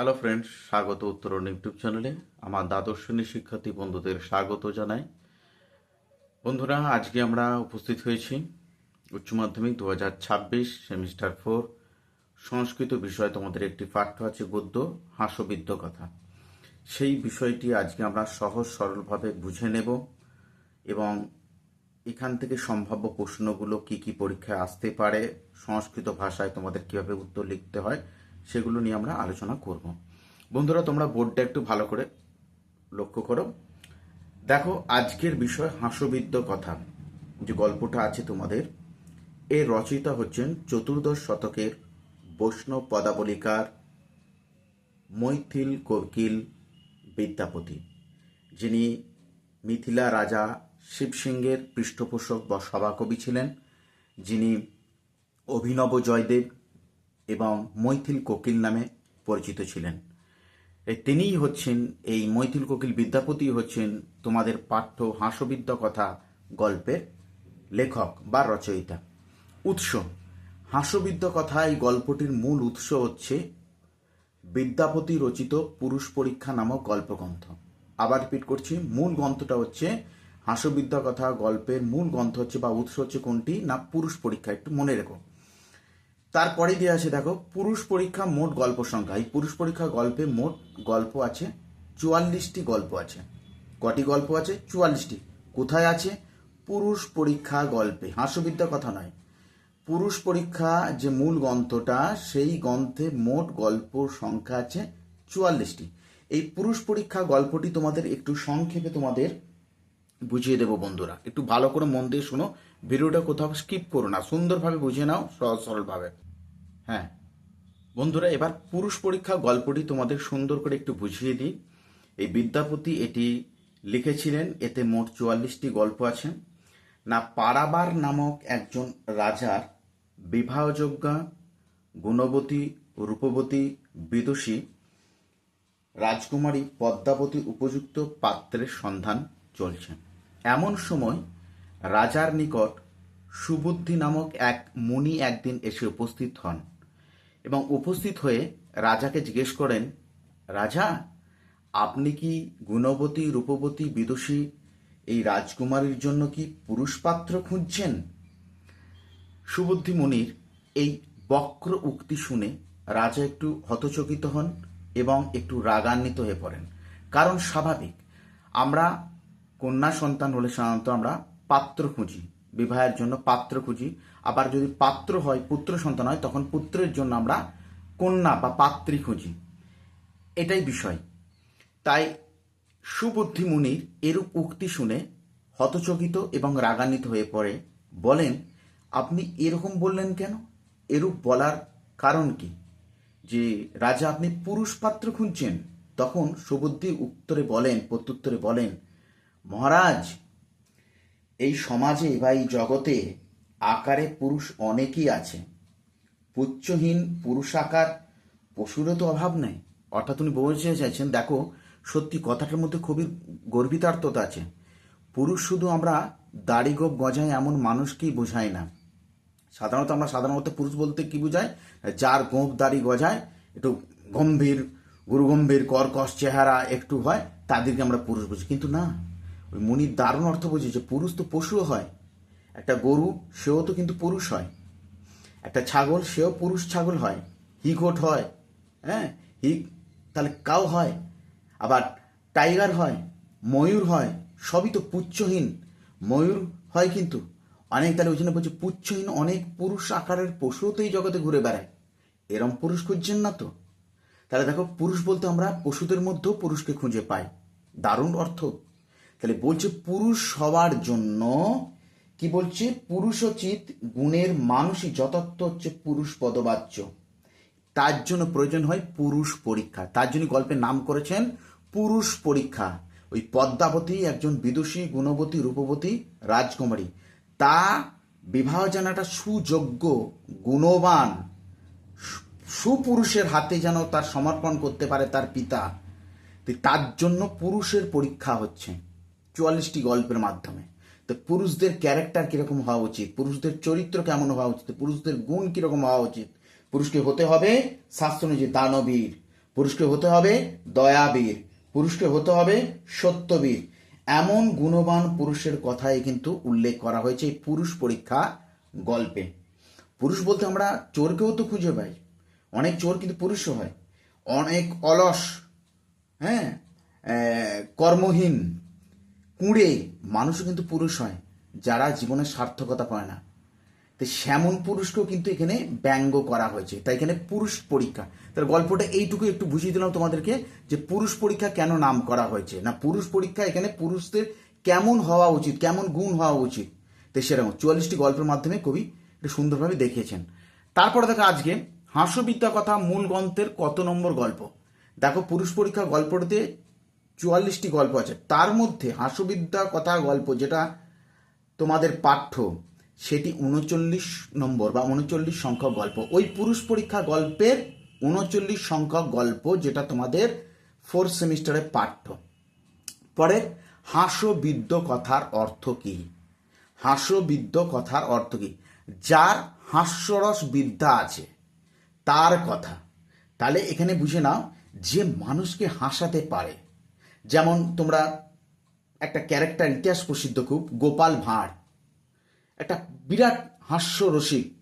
Hello friends স্বাগত উত্তরণ YouTube চ্যানেলে। আমার দ্বাদশ শ্রেণির শিক্ষার্থী বন্ধুদের স্বাগত জানাই। বন্ধুরা, আজকে আমরা উপস্থিত হয়েছি উচ্চ মাধ্যমিক দু হাজার ছাব্বিশ সেমিস্টার ফোর সংস্কৃত বিষয়ে। তোমাদের একটি পাঠ্য আছে গদ্য, হাস্যবিদ্য কথা। সেই বিষয়টি আজকে আমরা সহজ সরলভাবে বুঝে নেব এবং এখান থেকে সম্ভাব্য প্রশ্নগুলো কি কি পরীক্ষায় আসতে পারে, সংস্কৃত ভাষায় তোমাদের কীভাবে উত্তর লিখতে হয় সেগুলো নিয়ে আমরা আলোচনা করব। বন্ধুরা, তোমরা বোর্ডটা একটু ভালো করে লক্ষ্য করো। দেখো, আজকের বিষয় হাস্যবিদ্য কথা। যে গল্পটা আছে তোমাদের এর রচয়িতা হচ্ছেন চতুর্দশ শতকের বৈষ্ণব পদাবলিকার মৈথিল কোকিল বিদ্যাপতি, যিনি মিথিলা রাজা শিবসিংহের পৃষ্ঠপোষক বা সভাকবি ছিলেন, যিনি অভিনব জয়দেব এবং মৈথিল কোকিল নামে পরিচিত ছিলেন। তিনিই হচ্ছেন, এই মৈথিল কোকিল বিদ্যাপতি হচ্ছেন তোমাদের পাঠ্য হাস্যবিদ্যা কথা গল্পের লেখক বা রচয়িতা। উৎস হাস্যবিদ্যা কথা এই গল্পটির মূল উৎস হচ্ছে বিদ্যাপতি রচিত পুরুষ পরীক্ষা নামক গল্পগ্রন্থ। আবার রিপিট করছি, মূল গ্রন্থটা হচ্ছে হাস্যবিদ্যা কথা গল্পের মূল গ্রন্থ হচ্ছে বা উৎস হচ্ছে কোনটি? না, পুরুষ পরীক্ষা, একটু মনে রেখো। তারপরে দিয়ে আছে, দেখো, পুরুষ পরীক্ষা মোট গল্প সংখ্যা। এই পুরুষ পরীক্ষা গল্পে মোট গল্প আছে, চুয়াল্লিশটি গল্প আছে। কটি গল্প আছে? চুয়াল্লিশটি। কোথায় আছে? পুরুষ পরীক্ষা গল্পে। হাস্যবিদ্যা কথা নয়। পুরুষ পরীক্ষা যে মূল গ্রন্থটা, সেই গ্রন্থে মোট গল্প সংখ্যা আছে চুয়াল্লিশটি। এই পুরুষ পরীক্ষা গল্পটি তোমাদের একটু সংক্ষেপে তোমাদের বুঝিয়ে দেবো বন্ধুরা। একটু ভালো করে মন দিয়ে শোনো। ভিডিওটা কোথাও স্কিপ করো না। সুন্দরভাবে বুঝিয়ে নাও, সহজ সরলভাবে। হ্যাঁ। বন্ধুরা, এবার পুরুষ পরীক্ষা গল্পটি তোমাদের সুন্দর করে একটু বুঝিয়ে দিই। এই বিদ্যাপতি এটি লিখেছিলেন, এতে মোট চুয়াল্লিশটি গল্প আছে। না, পারাবার নামক একজন রাজার বিবাহযোগ্যা গুণবতী, রূপবতী, বিদুষী, রাজকুমারী, পদ্মাবতী উপযুক্ত পাত্রের সন্ধান চলছে। এমন সময় রাজার নিকট সুবুদ্ধি নামক এক মুনি একদিন এসে উপস্থিত হন এবং উপস্থিত হয়ে রাজাকে জিজ্ঞেস করেন, রাজা, আপনি কি গুণবতী, রূপবতী, বিদুষী এই রাজকুমারীর জন্য কি পুরুষ পাত্র খুঁজছেন? সুবুদ্ধি মুনির এই বক্র উক্তি শুনে রাজা একটু হতচকিত হন এবং একটু রাগান্বিত হয়ে পড়েন। কারণ স্বাভাবিক, আমরা কন্যা সন্তান হলে সাধারণত আমরা পাত্র খুঁজি, বিবাহের জন্য পাত্র খুঁজি। আবার যদি পাত্র হয়, পুত্র সন্তান হয়, তখন পুত্রের জন্য আমরা কন্যা বা পাত্রী খুঁজি। এটাই বিষয়। তাই সুবুদ্ধি মুনির এরূপ উক্তি শুনে হতচকিত এবং রাগান্বিত হয়ে পড়ে, বলেন, আপনি এরকম বললেন কেন? এরূপ বলার কারণ কি? যে রাজা আপনি পুরুষ পাত্র খুঁজছেন? তখন সুবুদ্ধি উত্তরে বলেন, প্রত্যুত্তরে বলেন মহারাজ, এই সমাজে বা এই জগতে আকারে পুরুষ অনেকই আছে। পুচ্ছহীন পুরুষ আকার পশুরও তো অভাব নেই। অর্থাৎ উনি বোঝাতে চাইছেন, দেখো, সত্যি কথাটার মধ্যে খুবই গর্বিতার্থতা আছে। পুরুষ শুধু আমরা দাড়ি গোপ গজায় এমন মানুষকেই বোঝাই না। সাধারণত আমরা সাধারণত পুরুষ বলতে কি বোঝায় যার গোপ দাড়ি গজায়, একটু গম্ভীর, গুরুগম্ভীর, কর্কশ চেহারা একটু হয়, তাদেরকে আমরা পুরুষ বুঝি। কিন্তু না। ওই মুনির দারুণ অর্থ বুঝি যে পুরুষ তো পশুও হয়, একটা গরু সেও তো কিন্তু পুরুষ হয়, একটা ছাগল সেও পুরুষ ছাগল হয় হিঘোট হয় হ্যাঁ হিগ, তাহলে কাউ হয়, আবার টাইগার হয়, ময়ূর হয়, সবই তো পুচ্ছহীন, ময়ূর হয় কিন্তু, অনেক, তাহলে ওই জন্য বলছে পুচ্ছহীন অনেক পুরুষ আকারের পশুও তো এই জগতে ঘুরে বেড়ায়, এরম পুরুষ খুঁজছেন না তো, তাহলে দেখো পুরুষ বলতে আমরা পশুদের মধ্যেও পুরুষকে খুঁজে পাই, দারুণ অর্থ। তাহলে বলছে পুরুষ হওয়ার জন্য কি বলছে? পুরুষোচিত গুণের মানুষই যথার্থ হচ্ছে পুরুষ পদবাচ্য। তার জন্য প্রয়োজন হয় পুরুষ পরীক্ষা। তার জন্য গল্পের নাম করেছেন পুরুষ পরীক্ষা। ওই পদ্মাবতী একজন বিদুষী, গুণবতী, রূপবতী রাজকুমারী। তা বিবাহ একটা সুযোগ্য, গুণবান, সুপুরুষের হাতে যেন তার সমর্পণ করতে পারে তার পিতা। তার জন্য পুরুষের পরীক্ষা হচ্ছে। চুয়াল্লিশটি গল্পের মাধ্যমে। তো পুরুষদের ক্যারেক্টার কীরকম হওয়া উচিত? পুরুষদের চরিত্র কেমন হওয়া উচিত? পুরুষদের গুণ কীরকম হওয়া উচিত? পুরুষকে হতে হবে শাস্ত্র অনুযায়ী দানবীর। পুরুষকে হতে হবে দয়াবীর। পুরুষকে হতে হবে সত্যবীর। এমন গুণবান পুরুষের কথাই কিন্তু উল্লেখ করা হয়েছে এই পুরুষ পরীক্ষা গল্পে। পুরুষ বলতে আমরা চোরকেও তো খুঁজে পাই। অনেক চোর কিন্তু পুরুষও হয়। অনেক অলস হ্যাঁ? কর্মহীন। কুঁড়ে মানুষও কিন্তু পুরুষ হয়, যারা জীবনের সার্থকতা পায় না। তো সেমন পুরুষকেও কিন্তু এখানে ব্যঙ্গ করা হয়েছে। তাই এখানে পুরুষ পরীক্ষা। তার গল্পটা এইটুকু একটু বুঝিয়ে দিলাম তোমাদেরকে যে পুরুষ পরীক্ষা কেন নাম করা হয়েছে। না, পুরুষ পরীক্ষা এখানে পুরুষদের কেমন হওয়া উচিত, কেমন গুণ হওয়া উচিত। তো সেরকম চুয়াল্লিশটি গল্পের মাধ্যমে কবি এটা সুন্দরভাবে দেখিয়েছেন। তারপরে দেখো আজকে হাস্যবিদ্যা কথা মূল গ্রন্থের কত নম্বর গল্প। দেখো পুরুষ পরীক্ষা গল্পটিতে চুয়াল্লিশটি গল্প আছে। তার মধ্যে হাস্যবিদ্যা কথা গল্প যেটা তোমাদের পাঠ্য, সেটি উনচল্লিশ নম্বর বা উনচল্লিশ সংখ্যক গল্প। ওই পুরুষ পরীক্ষা গল্পের উনচল্লিশ সংখ্যক গল্প যেটা তোমাদের ফোর্থ সেমিস্টারে পাঠ্য। পরে হাস্যবিদ্য কথার অর্থ কি? হাস্যবিদ্য কথার অর্থ কি? যার হাস্যরস বিদ্যা আছে, তার কথা। তাহলে এখানে বুঝে নাও যে মানুষকে হাসাতে পারে। যেমন তোমরা একটা ক্যারেক্টার ইতিহাস প্রসিদ্ধ খুব, গোপাল ভাঁড়। একটা বিরাট হাস্যরসিক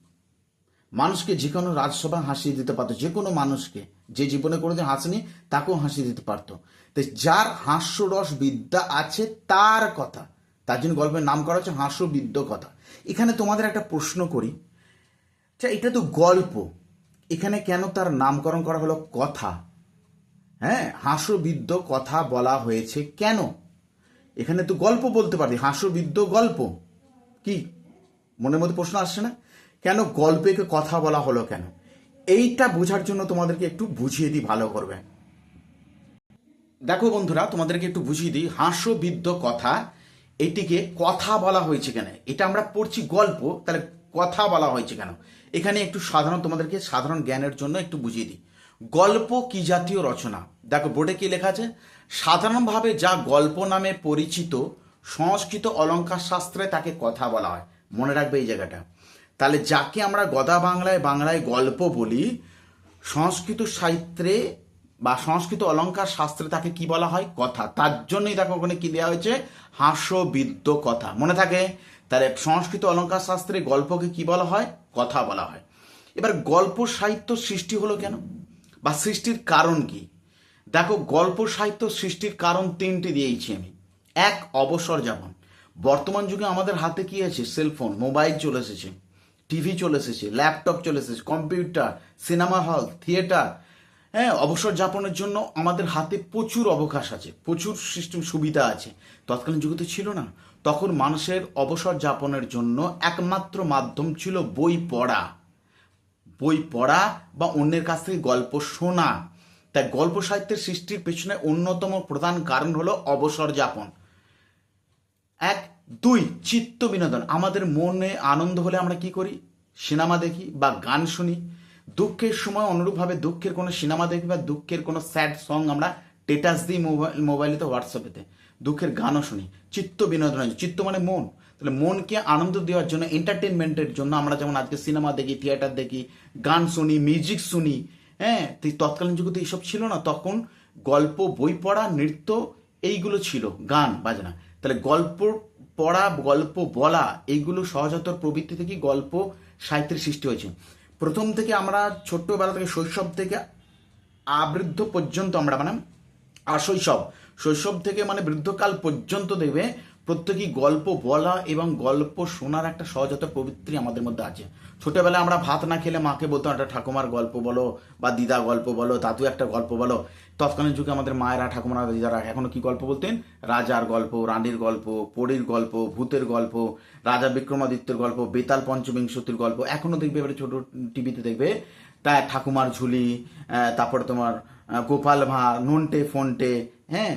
মানুষকে যে কোনো রাজসভা হাসিয়ে দিতে পারতো, যে কোনো মানুষকে। যে জীবনে কোনোদিন হাসেনি, তাকেও হাসিয়ে দিতে পারতো। তো যার হাস্যরস বিদ্যা আছে, তার কথা। তার জন্য গল্পের নাম করা হচ্ছে হাস্যবিদ্য কথা। এখানে তোমাদের একটা প্রশ্ন করি। আচ্ছা এটা তো গল্প। এখানে কেন তার নামকরণ করা হলো কথা? হ্যাঁ হাস্যবিদ্য কথা বলা হয়েছে কেন? এখানে তো গল্প বলতে পারি হাস্যবিদ্য গল্প। কি? মনের মধ্যে প্রশ্ন আসছে না? কেন গল্পেকে কথা বলা হলো কেন? এইটা বোঝার জন্য তোমাদেরকে একটু বুঝিয়ে দিই, ভালো করবে। দেখো বন্ধুরা, তোমাদেরকে একটু বুঝিয়ে দিই হাস্যবিদ্য কথা, এটিকে কথা বলা হয়েছে কেন? এটা আমরা পড়ছি গল্প, তাহলে কথা বলা হয়েছে কেন? এখানে একটু সাধারণ তোমাদেরকে সাধারণ জ্ঞানের জন্য একটু বুঝিয়ে দিই। গল্প কি জাতীয় রচনা? দেখো, বোর্ডে কি লেখা আছে? সাধারণভাবে যা গল্প নামে পরিচিত, সংস্কৃত অলঙ্কার শাস্ত্রে তাকে কথা বলা হয়। মনে রাখবে এই জায়গাটা। তাহলে যাকে আমরা গদা বাংলায় বাংলায় গল্প বলি, সংস্কৃত সাহিত্যে বা সংস্কৃত অলঙ্কার শাস্ত্রে তাকে কি বলা হয়? কথা। তার জন্যই দেখো, ওখানে কি দেওয়া হয়েছে? হাস্যবিদ্য কথা। মনে থাকে? তাহলে সংস্কৃত অলঙ্কার শাস্ত্রে গল্পকে কি বলা হয়? কথা বলা হয়। এবার গল্প সাহিত্য সৃষ্টি হলো কেন? বা সৃষ্টির কারণ কি? দেখো, গল্প সাহিত্য সৃষ্টির কারণ তিনটি দিয়েছি আমি। এক, অবসর যাপন। বর্তমান যুগে আমাদের হাতে কি আছে? সেলফোন, মোবাইল চলে এসেছে, টিভি চলে এসেছে, ল্যাপটপ চলে এসেছে, কম্পিউটার, সিনেমা হল, থিয়েটার। হ্যাঁ অবসর যাপনের জন্য আমাদের হাতে প্রচুর অবকাশ আছে, প্রচুর সিস্টেম সুবিধা আছে। তৎকালীন যুগে তো ছিল না। তখন মানুষের অবসর যাপনের জন্য একমাত্র মাধ্যম ছিল বই পড়া। বই পড়া বা অন্যের কাছ থেকে গল্প শোনা। তাই গল্প সাহিত্যের সৃষ্টির পেছনে অন্যতম প্রধান কারণ হলো অবসর যাপন। এক, দুই, চিত্ত বিনোদন। আমাদের মনে আনন্দ হলে আমরা কি করি? সিনেমা দেখি বা গান শুনি। দুঃখের সময় অনুরূপভাবে দুঃখের কোনো সিনেমা দেখি বা দুঃখের কোনো স্যাড সং আমরা টেটাস দিই মোবাইল মোবাইলেতে হোয়াটসঅ্যাপেতে। দুঃখের গানও শুনি। চিত্ত বিনোদন চিত্ত মানে মন। তাহলে মনকে আনন্দ দেওয়ার জন্য এন্টারটেনমেন্টের জন্য আমরা যেমন আজকে সিনেমা দেখি থিয়েটার দেখি, গান শুনি মিউজিক শুনি হ্যাঁ তৎকালীন যুগে এইসব ছিল না। তখন গল্প, বই পড়া, নৃত্য এইগুলো ছিল, গান, বাজনা। তাহলে গল্প পড়া, গল্প বলা, এইগুলো সহজাতর প্রবৃত্তি থেকে গল্প সাহিত্যের সৃষ্টি হয়েছে। প্রথম থেকে আমরা ছোট্টবেলা থেকে, শৈশব থেকে আবৃদ্ধ পর্যন্ত আমরা মানে আশৈশব শৈশব থেকে মানে বৃদ্ধকাল পর্যন্ত দেখবে প্রত্যেকই গল্প বলা এবং গল্প শোনার একটা সহজাত প্রবৃত্তি আমাদের মধ্যে আছে। ছোটবেলায় আমরা ভাত না খেলে মাকে বলতাম, একটা ঠাকুমার গল্প বলো বা দিদা গল্প বলো, দাদু একটা গল্প বলো। তৎকালীন যুগে আমাদের মায়েরা, ঠাকুমারা, দিদারা এখনও কি গল্প বলতেন? রাজার গল্প, রানীর গল্প, পরীর গল্প, ভূতের গল্প, রাজা বিক্রমাদিত্যের গল্প, বেতাল পঞ্চবিংশতির গল্প। এখনও দেখবে এবারে ছোট টিভিতে দেখবে। তা ঠাকুমার ঝুলি তারপর তোমার গোপাল ভাঁড়, নন্টে, ফোনটে হ্যাঁ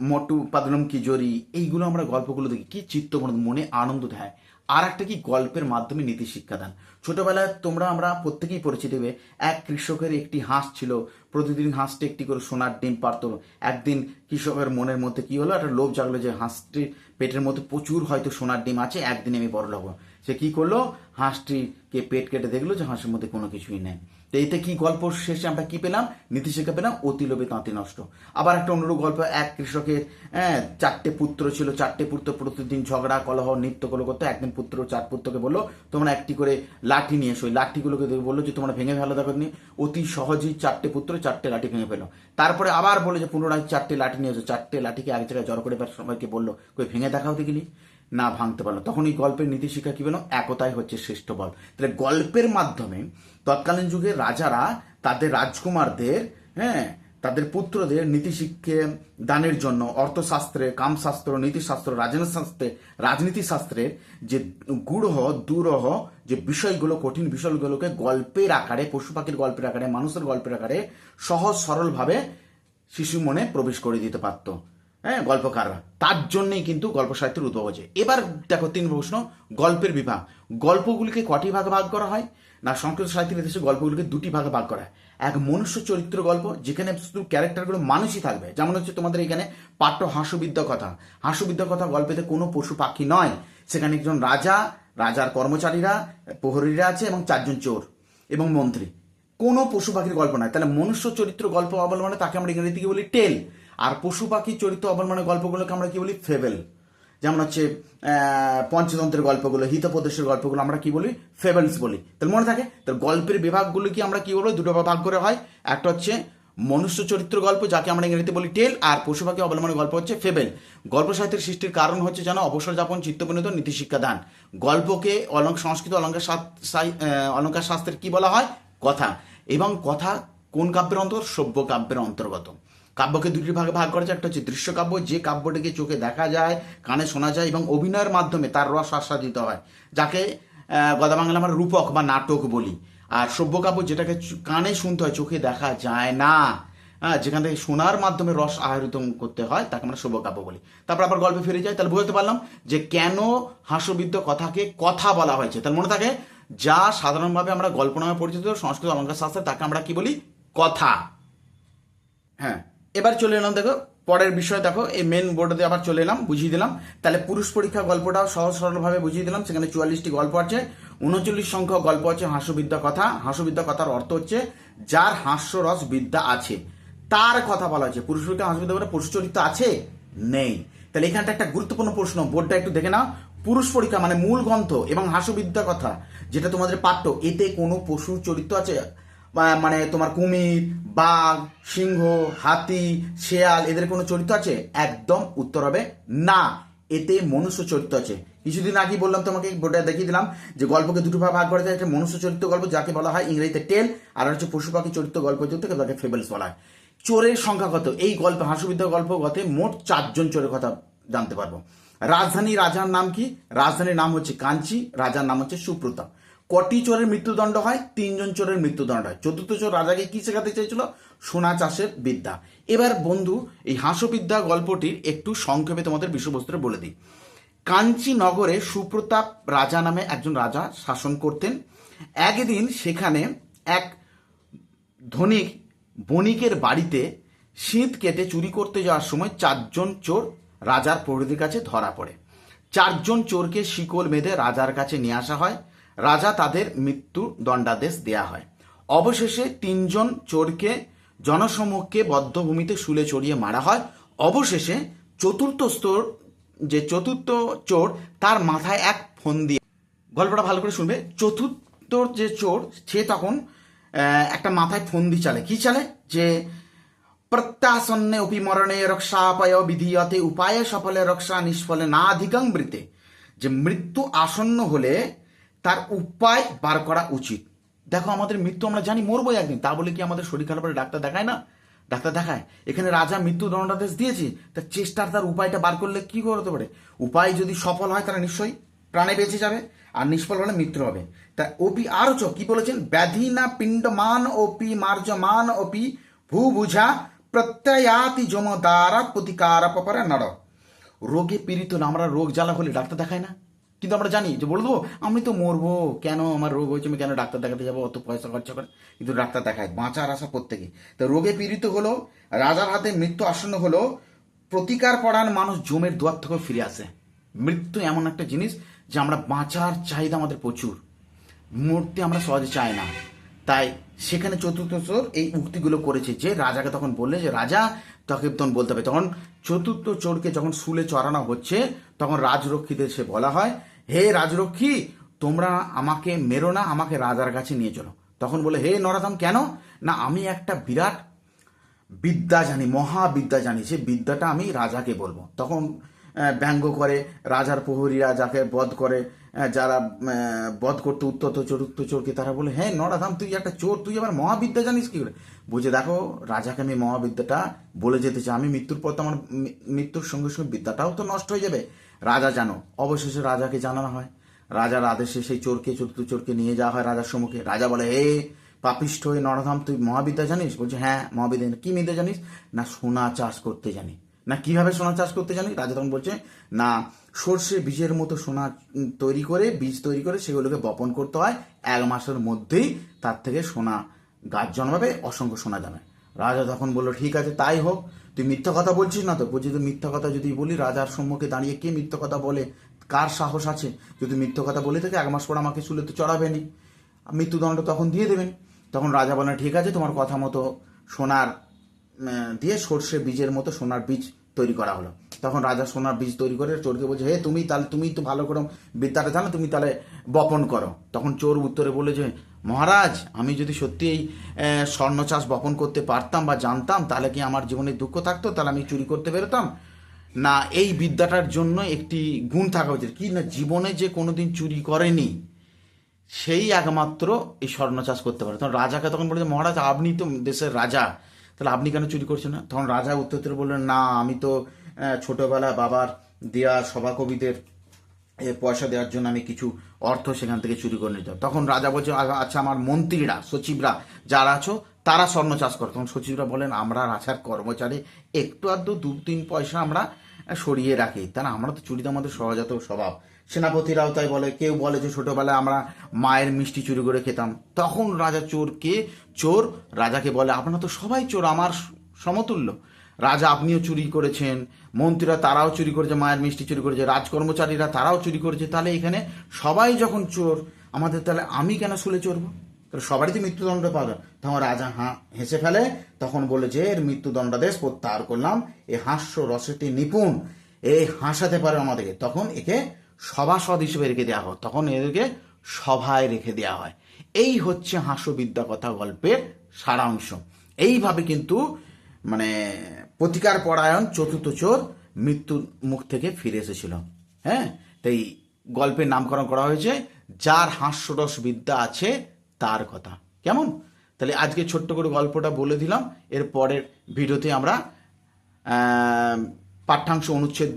মোটু পাদলম কি জরি এইগুলো আমরা গল্পগুলো দেখি। কি চিত্ত মনে আনন্দ দেয় আর একটা কি গল্পের মাধ্যমে নীতি শিক্ষা দান। ছোটবেলায় তোমরা, আমরা প্রত্যেকেই পরিচিত দেবে এক কৃষকের একটি হাঁস ছিল। প্রতিদিন হাঁসটি একটি করে সোনার ডিম পারত। একদিন কৃষকের মনের মধ্যে কি হলো? একটা লোভ জাগলো যে হাঁসটির পেটের মধ্যে প্রচুর হয়তো সোনার ডিম আছে, একদিন আমি বড় হব। সে কি করল? হাঁসটিকে পেট কেটে দেখল যে হাঁসের মধ্যে কোনো কিছুই নেই। তো এতে কি গল্প শেষে আমরা কি পেলাম? নীতি শিক্ষা পেলাম, অতি লোভে তাঁতি নষ্ট। আবার একটা অনুরূপ গল্প, এক কৃষকের হ্যাঁ চারটে পুত্র ছিল, চারটে পুত্র প্রতিদিন ঝগড়া, কলহ, নৃত্য কলো করতো। একদিন পুত্র চার পুত্রকে বলল, তোমরা একটি করে লাঠি নিয়ে এসো। লাঠিগুলোকে বলল যে, তোমরা ভেঙে ফেলো দেখো অতি সহজেই চারটে পুত্র চারটে লাঠি ভেঙে ফেলো। তারপরে আবার বলে যে, পুনরায় চারটে লাঠি নিয়ে এসো। চারটে লাঠিকে এক জায়গায় জড়ো করে সবাইকে বলল, কই, ভেঙে দেখাও দেখিনি? না ভাঙতে পারল। তখন এই গল্পের নীতি শিক্ষা কি পেল একতাই হচ্ছে শ্রেষ্ঠ বল। তাহলে গল্পের মাধ্যমে তৎকালীন যুগে রাজারা তাদের রাজকুমারদের হ্যাঁ তাদের পুত্রদের নীতি শিক্ষে দানের জন্য অর্থশাস্ত্রে, কামশাস্ত্র, নীতিশাস্ত্র, রাজনীতিশাস্ত্রে রাজনীতি শাস্ত্রের যে গূঢ় দুরহ যে বিষয়গুলো, কঠিন বিষয়গুলোকে গল্পের আকারে, পশু পাখির গল্পের আকারে, মানুষের গল্পের আকারে সহজ সরলভাবে শিশু মনে প্রবেশ করে দিতে পারত। হ্যাঁ গল্পকাররা। তার জন্যই কিন্তু গল্প সাহিত্যের উদ্ভব হয়েছে। এবার দেখো তিন প্রশ্ন, গল্পের বিভাগ। গল্পগুলিকে কটি ভাগে ভাগ করা হয়? না সংস্কৃত সাহিত্যের ইতিহাসে গল্পগুলিকে দুটি ভাগে ভাগ করা হয়। এক মনুষ্য চরিত্র গল্প, যেখানে শুধু ক্যারেক্টারগুলো মানুষই থাকবে। যেমন হচ্ছে তোমাদের এখানে পাঠ্য হাস্যবিদ্যা কথা। হাস্যবিদ্যা কথা গল্পেতে কোনো পশু পাখি নয়। সেখানে একজন রাজা, রাজার কর্মচারীরা, প্রহরীরা আছে এবং চারজন চোর এবং মন্ত্রী। কোনো পশু পাখির গল্প নয়। তাহলে মনুষ্য চরিত্র গল্প অবলম্বনে তাকে আমরা ইংরেজিতে বলি টেল। আর পশু পাখি চরিত্র অবলম্বনে গল্পগুলোকে আমরা কি বলি? ফেবেল। যেমন হচ্ছে পঞ্চতন্ত্রের গল্পগুলো হিতপ্রদেশের গল্পগুলো আমরা কি বলি? ফেবেলস বলি। তাহলে মনে থাকে, তাহলে গল্পের বিভাগগুলো কি আমরা কি বলব? দুটো ভাগ করে হয়। একটা হচ্ছে মনুষ্য চরিত্র গল্প, যাকে আমরা ইংরেজিতে বলি টেল, আর পশু পাখি অবলম্বনের গল্প হচ্ছে ফেবেল। গল্প সাহিত্যের সৃষ্টির কারণ হচ্ছে যেন অবসর যাপন চিত্তবিনোদ নীতিশিক্ষা দান। গল্পকে অলঙ্ক, সংস্কৃত অলঙ্কার অলঙ্কার শাস্ত্রের কি বলা হয়? কথা। এবং কথা কোন কাব্যের অন্তর্গত? সভ্য কাব্যের অন্তর্গত। কাব্যকে দুটি ভাগে ভাগ করা যায়, একটা হচ্ছে দৃশ্যকাব্য, যে কাব্যটিকে চোখে দেখা যায়, কানে শোনা যায় এবং অভিনয়ের মাধ্যমে তার রস আস্বাদিত হয়, যাকে গদা বাংলা আমরা রূপক বা নাটক বলি। আর সভ্যকাব্য যেটাকে কানে শুনতে হয়, চোখে দেখা যায় না হ্যাঁ যেখান থেকে শোনার মাধ্যমে রস আহরিত করতে হয়, তাকে আমরা সভ্যকাব্য বলি। তারপর আবার গল্পে ফিরে যাই, তাহলে বুঝতে পারলাম যে কেন হাস্যবিদ্য কথাকে কথা বলা হয়েছে। তাহলে মনে থাকে, যা সাধারণভাবে আমরা গল্প নামে পরিচিত সংস্কৃত অলঙ্কার শাস্ত্রে তাকে আমরা কি বলি? কথা। হ্যাঁ। এবার চলে এলাম, দেখো, পরের বিষয়, দেখো, এই মেন বোর্ডে আবার চলে এলাম, বুঝিয়ে দিলাম। তাহলে পুরুষ পরীক্ষা গল্পটাও সহজ সরলভাবে বুঝিয়ে দিলাম, সেখানে চুয়াল্লিশটি গল্প আছে, উনচল্লিশ সংখ্যক গল্প আছে, হাস্যবিদ্যা কথা, হাস্যবিদ্যা কথার অর্থ হচ্ছে যার হাস্যরস বিদ্যা আছে। তার কথা বলা হয়েছে। পুরুষ পরীক্ষা হাস্যবিদ্যা মানে পুরুষ চরিত্র আছে? নেই। তাহলে এখানটা একটা গুরুত্বপূর্ণ প্রশ্ন বোর্ডটা একটু দেখে নাও। পুরুষ পরীক্ষা মানে মূল গ্রন্থ এবং হাস্যবিদ্যা কথা, যেটা তোমাদের পাঠ্য, এতে কোনো পশুর চরিত্র আছে? মানে তোমার কুমির, বাঘ, সিংহ, হাতি, শেয়াল এদের কোনো চরিত্র আছে? একদম উত্তর হবে না। এতে মনুষ্য চরিত্র আছে। কিছুদিন আগে বললাম তোমাকে বোর্ডে দেখিয়ে দিলাম যে গল্পকে দুটো ভাগ ভাগ করা যায়। একটা মনুষ্য চরিত্র গল্প, যাকে বলা হয় ইংরেজিতে টেল, আর হচ্ছে পশু পাখি চরিত্র গল্প চরিত্র তাকে ফেবলস বলা হয়। চোরের সংখ্যা কত? এই গল্প হাসুবিদ্যা গল্প গতে মোট চারজন চোরের কথা জানতে পারব। রাজধানী রাজার নাম কি? রাজধানীর নাম হচ্ছে কাঞ্চি, রাজার নাম হচ্ছে সুপ্রতাপ কটি চোরের মৃত্যুদণ্ড হয়? তিনজন চোরের মৃত্যুদণ্ড হয়। চতুর্থ চোর রাজাকে কি শেখাতে চেয়েছিল? সোনা চাষের বিদ্যা। এবার বন্ধু, এই হাস্যবিদ্যা গল্পটির একটু সংক্ষেপে তোমাদের বিষয়বস্তুটা বলে দিই। কাঞ্চি নগরে সুপ্রতাপ রাজা নামে একজন রাজা শাসন করতেন। একদিন সেখানে এক ধনিক বণিকের বাড়িতে শীত কেটে চুরি করতে যাওয়ার সময় চারজন চোর রাজার প্রহরীদের কাছে ধরা পড়ে। চারজন চোরকে শিকল বেঁধে রাজার কাছে নিয়ে আসা হয়। রাজা তাদের মৃত্যু দণ্ডাদেশ দেয়া হয়। অবশেষে তিনজন চোরকে জনসমক্ষে বদ্ধভূমিতে শুলে চড়িয়ে মারা হয়। অবশেষে চতুর্থ স্তর যে চতুর্থ চোর, তার মাথায় এক ফোন দিয়ে গল্পটা ভালো করে শুনবে। চতুর্থ যে চোর, সে তখন একটা মাথায় ফন্দি চালে। কি চালে? যে প্রত্যাসন্নে অপি মরণে রক্ষাপায় বিধীয়তে উপায়ে সফলে রক্ষা নিষ্ফলে না অধিকাং মৃতে। যে মৃত্যু আসন্ন হলে তার উপায় বার করা উচিত। দেখো, আমাদের মৃত্যু আমরা জানি মরবো একদিন। তা বলে কি আমাদের শরীর খারাপ হলে ডাক্তার দেখায় না? ডাক্তার দেখায়। এখানে রাজা মৃত্যু দণ্ডাদেশ দিয়েছে তার চেষ্টার তার উপায়টা বার করলে কি করতে পারে? উপায় যদি সফল হয় তারা নিশ্চয়ই প্রাণে বেঁচে যাবে, আর নিষ্ফল হলে মৃত্যু হবে। তা ওপি আরও চ কি বলেছেন? ব্যাধি না পিণ্ডমান ওপি মার্জমান ওপি ভূ বুঝা প্রত্যয়াতি জমদারা প্রতিকার পপারে নর। রোগে পীড়িত না আমরা রোগ জ্বালা হলে ডাক্তার দেখায় না? কিন্তু আমরা জানি যে বলে দেবো, আমি তো মরবো। কেন আমার রোগ হয়েছে? আমি কেন ডাক্তার দেখাতে যাব? অত পয়সা খরচা করে। কিন্তু ডাক্তার দেখায়, বাঁচার আশা প্রত্যেকে। তো রোগে পীড়িত হলো, রাজার হাতে মৃত্যু আসন্ন হলো, প্রতিকার পরায়ণ মানুষ জমের দোয়ার থেকে ফিরে আসে। মৃত্যু এমন একটা জিনিস যে আমরা বাঁচার চাহিদা আমাদের প্রচুর। মূর্তি আমরা সহজে চাই না। তাই সেখানে চতুর্থ চোর এই উক্তিগুলো করেছে যে রাজাকে তখন বললে যে, রাজা, তাকে তখন বলতে হবে। তখন চতুর্থ চোরকে যখন শুলে চড়ানো হচ্ছে, তখন রাজরক্ষীদের সে বলা হয় হে রাজরক্ষী তোমরা আমাকে মেরো না, আমাকে রাজার কাছে নিয়ে চলো। তখন বলে, হে নরাধাম, কেন? না, আমি একটা বিরাট বিদ্যা জানি মহাবিদ্যা জানি সে বিদ্যাটা আমি রাজাকে বলব। তখন ব্যঙ্গ করে, রাজার প্রহরীরা যাকে বধ করে যারা বধ করতে উত্তত চতুর্থ চোরকে, তারা বলে হ্যাঁ নরাধাম, তুই একটা চোর, তুই আবার মহাবিদ্যা জানিস কি করে? বুঝে দেখো, রাজাকে আমি মহাবিদ্যাটা বলে যেতে চাই, আমি মৃত্যুর পর তো আমার মৃত্যুর সঙ্গে সঙ্গে বিদ্যাটাও তো নষ্ট হয়ে যাবে। রাজা জানো, অবশেষে রাজাকে জানানো হয়। রাজার আদেশে সেই চোরকে, চতুর্থ চোরকে নিয়ে যাওয়া হয় রাজার সম্মুখে। রাজা বলে, হে পাপিষ্ঠ হয়ে নরধাম, তুই মহাবিদ্যা জানিস? বলছে হ্যাঁ মহাবিদ্যা। কি বিদ্যা জানিস? না, সোনা চাষ করতে জানি। না, কীভাবে সোনা চাষ করতে জানি? রাজা তখন বলছে, না, সর্ষে বীজের মতো সোনা তৈরি করে, বীজ তৈরি করে সেগুলোকে বপন করতে হয়। এক মাসের মধ্যেই তার থেকে সোনা গাছ জন্মাবে, অসংখ্য সোনা জন্মে রাজা তখন বলল, ঠিক আছে, তাই হোক। তুই মিথ্যা কথা বলছিস না তো? বলছি তুই মিথ্যা কথা যদি বলি, রাজার সম্মুখে দাঁড়িয়ে কে মিথ্যা কথা বলে? কার সাহস আছে? যদি মিথ্যা কথা বলে থাকে, এক মাস পর আমাকে শুলে তো চড়াবেনি। মৃত্যুদণ্ড তখন দিয়ে দেবেন। তখন রাজা বলেন ঠিক আছে, তোমার কথা মতো সোনার দিয়ে সর্ষে বীজের মতো সোনার বীজ তৈরি করা হলো। তখন রাজা সোনার বীজ তৈরি করে চোরকে বলছে, হে, তুমি তাহলে, তুমি তো ভালো করে বিদ্যাটা জানো, তুমি তাহলে বপন করো। তখন চোর উত্তরে বলে যে মহারাজ, আমি যদি সত্যি এই স্বর্ণ চাষ বপন করতে পারতাম বা জানতাম, তাহলে কি আমার জীবনে দুঃখ থাকতো? তাহলে আমি চুরি করতে বেরোতাম? না, এই বিদ্যাটার জন্য একটি গুণ থাকা উচিত। কি না, জীবনে যে কোনো দিন চুরি করেনি, সেই একমাত্র এই স্বর্ণ চাষ করতে পারে। তখন রাজাকে তখন বলেছে, মহারাজ, আপনি তো দেশের রাজা, তাহলে আপনি কেন চুরি করছেন না? তখন রাজা উত্তর উত্তরে বললেন, না, আমি তো ছোটবেলা বাবার দেয়া সভাকবিদের পয়সা দেওয়ার জন্য আমি কিছু অর্থ সেখান থেকে চুরি করে নিতাম তখন রাজা বলছে "আ- আচ্ছা আমার মন্ত্রীরা, সচিবরা যারা আছো, তারা স্বর্ণ চাষ করে। তখন সচিবরা বলেন, আমরা রাজার কর্মচারী, একটু আধটু দু তিন পয়সা আমরা সরিয়ে রাখি। তারা আমরা তো চুরি তো আমাদের সহজাত স্বভাব। সেনাপতিরাও তাই বলে, কেউ বলে যে ছোটবেলায় আমরা মায়ের মিষ্টি চুরি করে খেতাম। তখন রাজা চোরকে, চোর রাজাকে বলে, আপনারা তো সবাই চোর, আমার সমতুল্য। রাজা আপনিও চুরি করেছেন, মন্ত্রীরা তারাও চুরি করেছে, মায়ের মিষ্টি চুরি করেছে, রাজকর্মচারীরা তারাও চুরি করেছে, তাহলে এখানে সবাই যখন চোর, আমাদের তাহলে আমি কেন শুলে চড়বো? তাহলে সবারই তো মৃত্যুদণ্ড পাবে। তখন রাজা হাঁ হেসে ফেলে, তখন বলে যে, এর মৃত্যুদণ্ডাদেশ প্রত্যাহার করলাম, এ হাস্য রসেটি নিপুণ, এ হাসাতে পারে আমাদেরকে। তখন একে সভাসদ হিসেবে রেখে দেওয়া হয়, তখন এদেরকে সভায় রেখে দেওয়া হয়। এই হচ্ছে হাস্যবিদ্যা কথা গল্পের সারাংশ। এইভাবে কিন্তু মানে প্রতিকার পরায়ণ চতুর্থ চোর মৃত্যুর মুখ থেকে ফিরে এসেছিল। হ্যাঁ? তাই গল্পের নামকরণ করা হয়েছে, যার হাস্যরস বিদ্যা আছে, তার কথা। কেমন? তাহলে আজকে ছোট্ট করে গল্পটা বলে দিলাম। এর পরের ভিডিওতে আমরা পাঠ্যাংশ অনুচ্ছেদ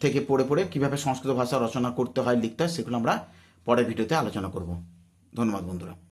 থেকে পড়ে পড়ে কীভাবে সংস্কৃত ভাষা রচনা করতে হয়, লিখতে হয়, সেগুলো আমরা পরের ভিডিওতে আলোচনা করব। ধন্যবাদ বন্ধুরা।